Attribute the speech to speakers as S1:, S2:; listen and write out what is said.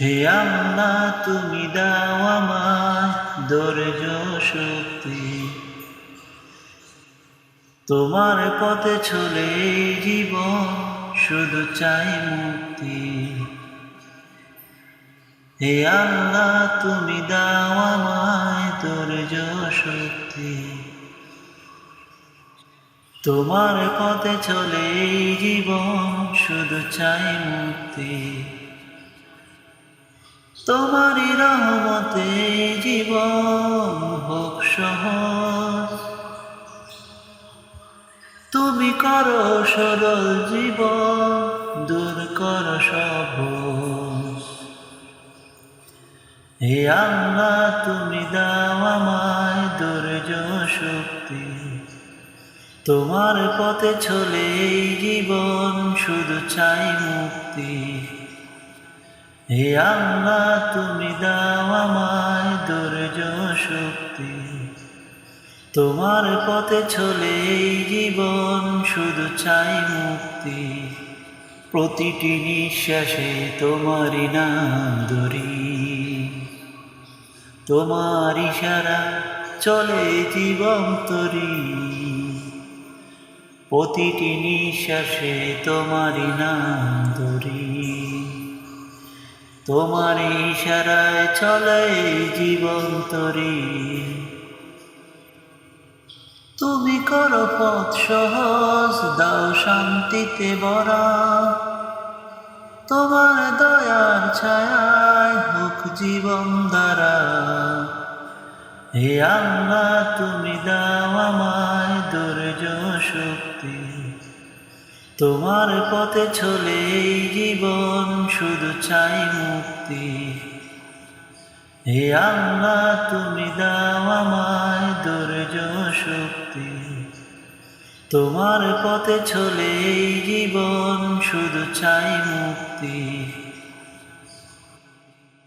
S1: হে আল্লাহ, তুমি দাও আমায় ধৈর্য শক্তি। তোমার পথে চলে জীবন শুধু চাই মুক্তি। হে আল্লাহ, তুমি দাও আমায় ধৈর্য শক্তি। তোমার পথে চলে জীবন শুধু চাই মুক্তি। তোমারই রহমতে জীবন হোক সহজ। তুমি করো সরল জীবন, দূর কর সব হে আল্লাহ, তুমি দাও আমায় ধৈর্য শক্তি। তোমার পথে চলে জীবন, শুধু চাই মুক্তি। হে আল্লাহ, তুমি দাও আমায় ধৈর্য শক্তি। তোমার পথে চলে জীবন শুধু চাই মুক্তি। প্রতিটি নিঃশ্বাসে তোমারই নাম ধরি তোমার ইশারা চলে জীবন তরি। প্রতিটি নিঃশ্বাসে তোমারই নাম ধরি তোমার ইশারায় চলে জীবন তরি। তুমি করো পথ সহজ, দাও শান্তিতে ভরা। তোমার দয়ার ছায়ায় হোক জীবন দ্বারা হে আল্লাহ, তুমি দাও আমায় ধৈর্য শক্তি। তোমার পথে চলে জীবন চাই মুক্তি। হে আল্লাহ, তুমি দাও আমায় ধৈর্য শক্তি। তোমার পথে চলে জীবন শুধু চাই মুক্তি।